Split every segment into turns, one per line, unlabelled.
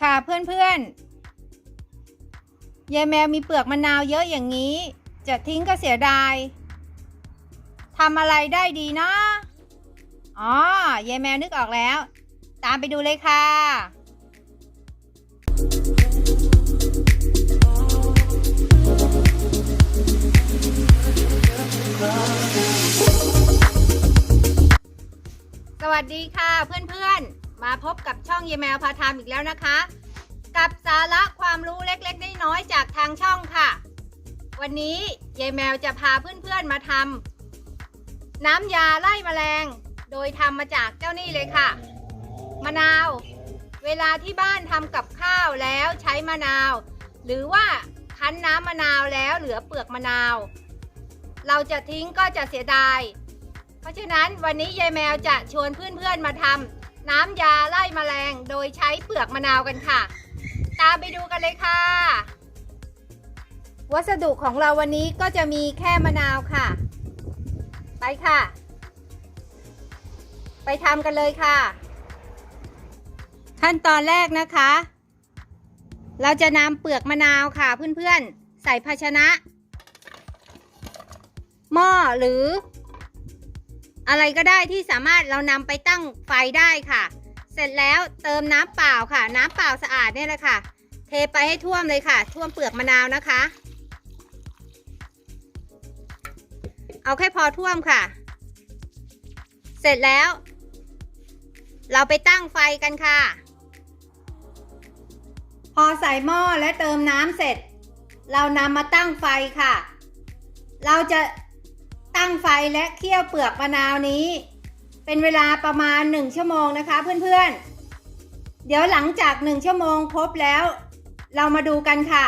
ค่ะเพื่อนๆยายแมวมีเปลือกมะนาวเยอะอย่างนี้ จะทิ้งก็เสียดายทำอะไรได้ดีนะอ๋อยายแมวนึกออกแล้ว ตามไปดูเลยค่ะ สวัสดีค่ะเพื่อนๆ มาพบกับช่องยายแมวพาทำอีกแล้วนะคะ กับสาระความรู้เล็กๆน้อยๆจากทางช่องค่ะ วันนี้ยายแมวจะพาเพื่อนๆมาทำน้ำยาไล่แมลง โดยทำมาจากเจ้านี่เลยค่ะ มะนาว เวลาที่บ้านทำกับข้าวแล้วใช้มะนาว หรือว่าคั้นน้ำมะนาวแล้วเหลือเปลือกมะนาว เราจะทิ้งก็จะเสียดาย เพราะฉะนั้นวันนี้ยายแมวจะชวนเพื่อนๆมาทำน้ำยาไล่แมลงโดยใช้เปลือกมะนาวกันค่ะ ตามไปดูกันเลยค่ะ วัสดุของเราวันนี้ก็จะมีแค่มะนาวค่ะ ไปค่ะ ไปทำกันเลยค่ะ ขั้นตอนแรกนะคะ เราจะนำเปลือกมะนาวค่ะเพื่อนๆ ใส่ภาชนะ หม้อหรือ อะไรก็ได้ที่สามารถเรานำไปตั้งไฟได้ค่ะ เสร็จแล้วเติมน้ำเปล่าค่ะ น้ำเปล่าสะอาดเนี่ยแหละค่ะ เทไปให้ท่วมเลยค่ะ ท่วมเปลือกมะนาวนะคะ เอาแค่พอท่วมค่ะ เสร็จแล้ว เราไปตั้งไฟกันค่ะ พอใส่หม้อและเติมน้ำเสร็จ เรานำมาตั้งไฟค่ะ เราจะ ตั้งไฟและเคี่ยวเปลือกมะนาวนี้ เป็นเวลาประมาณ 1 ชั่วโมงนะคะเพื่อนๆ เดี๋ยวหลังจาก 1 ชั่วโมงครบแล้ว เรามาดูกันค่ะ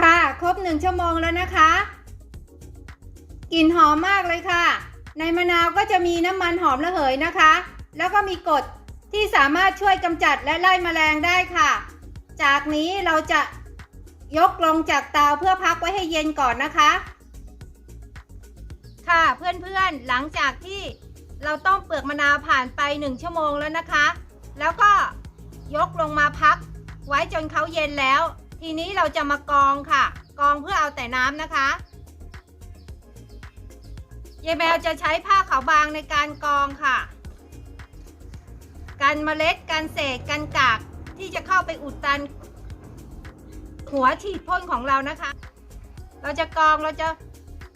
ค่ะครบ 1 ชั่วโมงแล้วนะคะกลิ่นหอมมากเลยค่ะ ในมะนาวก็จะมีน้ำมันหอมระเหยนะคะ แล้วก็มีกรดที่สามารถช่วยกำจัดและไล่แมลงได้ค่ะ จากนี้เราจะยกลงจากเตาเพื่อพักไว้ให้เย็นก่อนนะคะ ค่ะเพื่อนๆหลังจากที่เราต้มเปลือกมะนาวผ่านไป 1 ชั่วโมงแล้วนะคะ แล้วก็ยกลงมาพัก ไว้จนเขาเย็นแล้ว ทีนี้เราจะมากองค่ะ กองเพื่อเอาแต่น้ำนะคะยายแมวจะใช้ผ้าขาวบางในการกองค่ะ กันเมล็ดกันเศษกันกากที่จะเข้าไปอุดตัน หัวฉีดพ่นของเรานะคะ เราจะกองเราจะ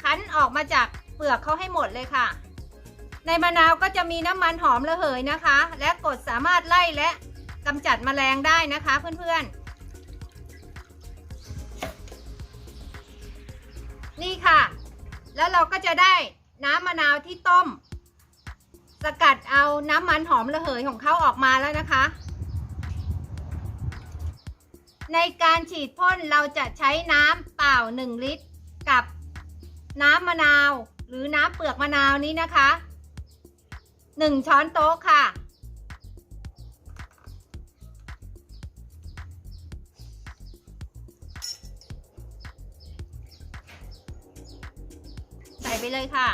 คั้นออกมาจาก เปลือกเขาให้หมดเลยค่ะ ในมะนาวก็จะมีน้ำมันหอมระเหยนะคะ และกดสามารถไล่และกำจัดแมลงได้นะคะเพื่อนๆ นี่ค่ะ แล้วเราก็จะได้น้ำมะนาวที่ต้ม สกัดเอาน้ำมันหอมระเหยของเขาออกมาแล้วนะคะ ในการฉีดพ่นเราจะใช้น้ำเปล่า 1 ลิตร กับน้ำมะนาว หรือน้ำเปลือกมะนาวนี้นะคะ1ช้อนโต๊ะค่ะ ใส่ไปเลยค่ะ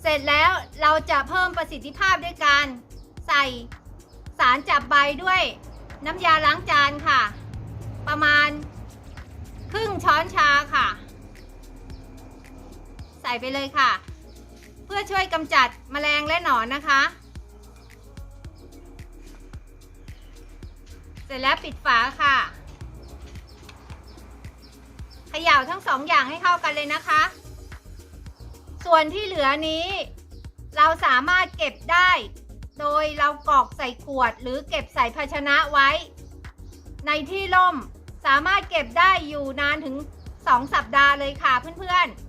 เสร็จแล้วเราจะเพิ่มประสิทธิภาพด้วยการใส่สารจับใบด้วยน้ำยาล้างจานค่ะ ประมาณ ครึ่งช้อนชาค่ะ ใส่ไปเลยค่ะ เพื่อช่วยกำจัดแมลงและหนอนนะคะ เสร็จแล้วปิดฝาค่ะเขย่าทั้งสองอย่างให้เข้ากันเลยนะคะ ส่วนที่เหลือนี้ เราสามารถเก็บได้ โดยเรากรอกใส่ขวดหรือเก็บใส่ภาชนะไว้ ในที่ร่ม สามารถเก็บได้อยู่นานถึง 2 สัปดาห์เลยค่ะเพื่อนๆ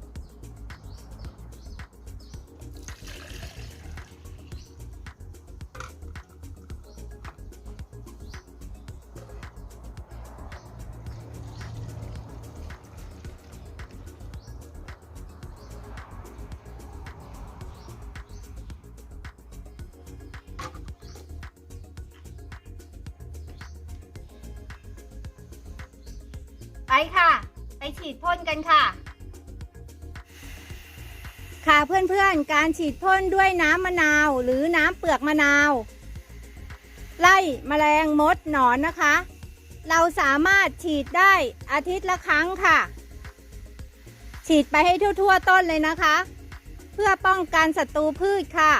ไปค่ะ ไปฉีดพ่นกันค่ะ ค่ะเพื่อนๆ การฉีดพ่นด้วยน้ำมะนาวหรือน้ำเปลือกมะนาว ไล่แมลงมดหนอนนะคะ เราสามารถฉีดได้อาทิตย์ละครั้งค่ะ ฉีดไปให้ทั่วๆต้นเลยนะคะ เพื่อป้องกันศัตรูพืชค่ะ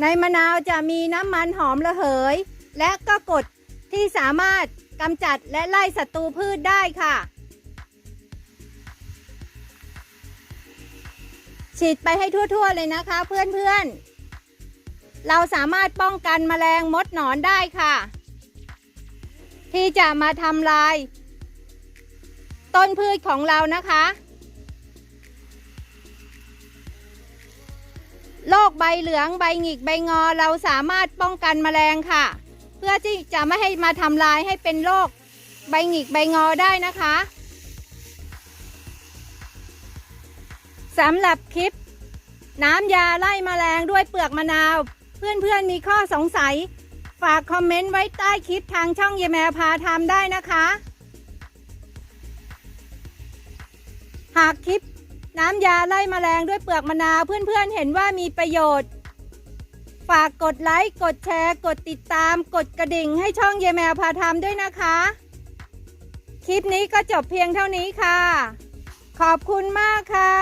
ในมะนาวจะมีน้ำมันหอมระเหย และก็กรดที่สามารถกำจัดและไล่ศัตรูพืชได้ค่ะ ฉีดไปให้ทั่วๆเลยนะคะเพื่อนๆ เราสามารถป้องกันแมลงมดหนอนได้ค่ะ ที่จะมาทำลาย ต้นพืชของเรานะคะ โรคใบเหลืองใบหงิกใบงอเราสามารถป้องกันแมลงค่ะ เพื่อที่จะไม่ให้มาทำลายให้เป็นโรคใบหงิกใบงอได้นะคะสำหรับคลิป น้ำยาไล่แมลงด้วยเปลือกมะนาว เพื่อนๆมีข้อสงสัย ฝากคอมเมนต์ไว้ใต้คลิปทางช่องเยแมวพาทำได้นะคะ หากคลิป น้ำยาไล่แมลงด้วยเปลือกมะนาวเพื่อนๆเห็นว่ามีประโยชน์ ฝากกดไลค์ กดแชร์ กดติดตาม กดกระดิ่งให้ช่องเยแมวพาทำด้วยนะคะ คลิปนี้ก็จบเพียงเท่านี้ค่ะ ขอบคุณมากค่ะ